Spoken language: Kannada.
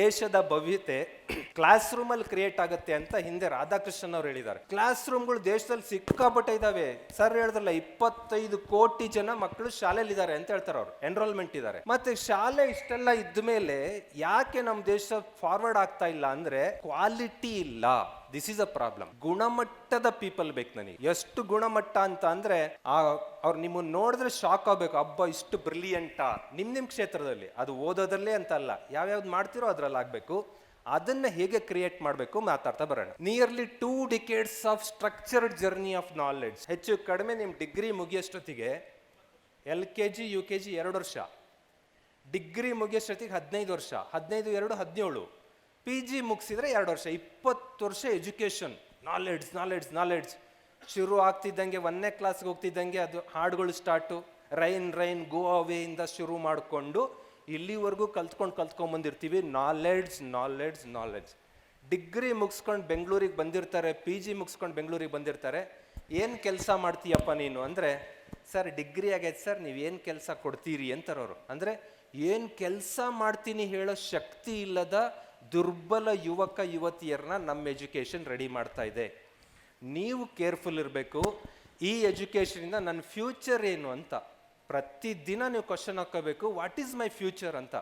ದೇಶದ ಭವ್ಯತೆ ಕ್ಲಾಸ್ ರೂಮ್ ಅಲ್ಲಿ ಕ್ರಿಯೇಟ್ ಆಗುತ್ತೆ ಅಂತ ಹಿಂದೆ ರಾಧಾಕೃಷ್ಣನ್ ಅವ್ರು ಹೇಳಿದ್ದಾರೆ. ಕ್ಲಾಸ್ ರೂಮ್ಗಳು ದೇಶದಲ್ಲಿ ಸಿಕ್ಕಾಪಟ್ಟೆ ಇದಾವೆ. ಸರ್ ಹೇಳಿದ್ರಲ್ಲ, ಇಪ್ಪತ್ತೈದು ಕೋಟಿ ಜನ ಮಕ್ಕಳು ಶಾಲೆಯಲ್ಲಿ ಇದ್ದಾರೆ ಅಂತ ಹೇಳ್ತಾರೆ ಅವ್ರು. ಎನ್ರೋಲ್ಮೆಂಟ್ ಇದ್ದಾರೆ. ಮತ್ತೆ ಶಾಲೆ ಇಷ್ಟೆಲ್ಲ ಇದ್ದ ಮೇಲೆ ಯಾಕೆ ನಮ್ಮ ದೇಶ ಫಾರ್ವರ್ಡ್ ಆಗ್ತಾ ಇಲ್ಲ ಅಂದ್ರೆ ಕ್ವಾಲಿಟಿ ಇಲ್ಲ. ದಿಸ್ ಇಸ್ ಅ ಪ್ರಾಬ್ಲಮ್ ಗುಣಮಟ್ಟದ ಪೀಪಲ್ ಬೇಕು ನನಗೆ. ಎಷ್ಟು ಗುಣಮಟ್ಟ ಅಂತ ಅಂದ್ರೆ ಆ ಅವ್ರು ನಿಮ್ಮನ್ನು ನೋಡಿದ್ರೆ ಶಾಕ್ ಆಗಬೇಕು. ಹಬ್ಬ ಇಷ್ಟು ಬ್ರಿಲಿಯಂಟಾ ನಿಮ್ಮ ನಿಮ್ಮ ಕ್ಷೇತ್ರದಲ್ಲಿ. ಅದು ಓದೋದಲ್ಲೇ ಅಂತ ಅಲ್ಲ. ಯಾವ್ಯಾವ್ದು ಮಾಡ್ತಿರೋ ಅದರಲ್ಲಿ ಆಗಬೇಕು. ಅದನ್ನ ಹೇಗೆ ಕ್ರಿಯೇಟ್ ಮಾಡಬೇಕು ಮಾತಾಡ್ತಾ ಬರೋಣ. Nearly two decades of structured journey of knowledge ಹೆಚ್ಚು ಕಡಿಮೆ ನಿಮ್ಮ degree ಮುಗಿಯೋಷ್ಟೊತ್ತಿಗೆ L K G, U K G ಎರಡು ವರ್ಷ. ಡಿಗ್ರಿ ಮುಗಿಯೋಷ್ಟೊತ್ತಿಗೆ ಹದಿನೈದು ವರ್ಷ. ಹದಿನೈದು, ಎರಡು, ಹದಿನೇಳು. ಪಿ ಜಿ ಮುಗಿಸಿದ್ರೆ ಎರಡು ವರ್ಷ. ಇಪ್ಪತ್ತು ವರ್ಷ ಎಜುಕೇಷನ್ ನಾಲೆಡ್ಜ್ ನಾಲೆಡ್ಜ್ ನಾಲೆಡ್ಜ್ ಶುರು ಆಗ್ತಿದ್ದಂಗೆ ಒಂದನೇ ಕ್ಲಾಸ್ಗೆ ಹೋಗ್ತಿದ್ದಂಗೆ ಅದು ಹಾಡುಗಳು ಸ್ಟಾರ್ಟು ರೈನ್ ರೈನ್ ಗೋ ಅವೇಯಿಂದ ಶುರು ಮಾಡಿಕೊಂಡು ಇಲ್ಲಿವರೆಗೂ ಕಲ್ತ್ಕೊಂಡು ಕಲ್ತ್ಕೊಂಬಂದಿರ್ತೀವಿ ನಾಲೆಡ್ಜ್ ನಾಲೆಡ್ಜ್ ನಾಲೆಡ್ಜ್ ಡಿಗ್ರಿ ಮುಗಿಸ್ಕೊಂಡು ಬೆಂಗಳೂರಿಗೆ ಬಂದಿರ್ತಾರೆ ಪಿ ಜಿ ಮುಗಿಸ್ಕೊಂಡು ಬೆಂಗಳೂರಿಗೆ ಬಂದಿರ್ತಾರೆ. ಏನು ಕೆಲಸ ಮಾಡ್ತೀಯಪ್ಪ ನೀನು? ಅಂದರೆ, ಸರ್ ಡಿಗ್ರಿ ಆಗೈತೆ ಸರ್, ನೀವು ಏನು ಕೆಲಸ ಕೊಡ್ತೀರಿ? ಅಂತಾರವರು. ಅಂದರೆ, ಏನು ಕೆಲಸ ಮಾಡ್ತೀನಿ ಹೇಳೋ ಶಕ್ತಿ ಇಲ್ಲದ ದುರ್ಬಲ ಯುವಕ ಯುವತಿಯರನ್ನ ನಮ್ಮ ಎಜುಕೇಷನ್ ರೆಡಿ ಮಾಡ್ತಾ ಇದೆ. ನೀವು ಕೇರ್ಫುಲ್ ಇರಬೇಕು. ಈ ಎಜುಕೇಷನಿಂದ ನನ್ನ ಫ್ಯೂಚರ್ ಏನು ಅಂತ. ಪ್ರತಿದಿನ ನೀವು ಕ್ವಶನ್ ಹಾಕೋಬೇಕು ವಾಟ್ ಈಸ್ ಮೈ ಫ್ಯೂಚರ್ ಅಂತ.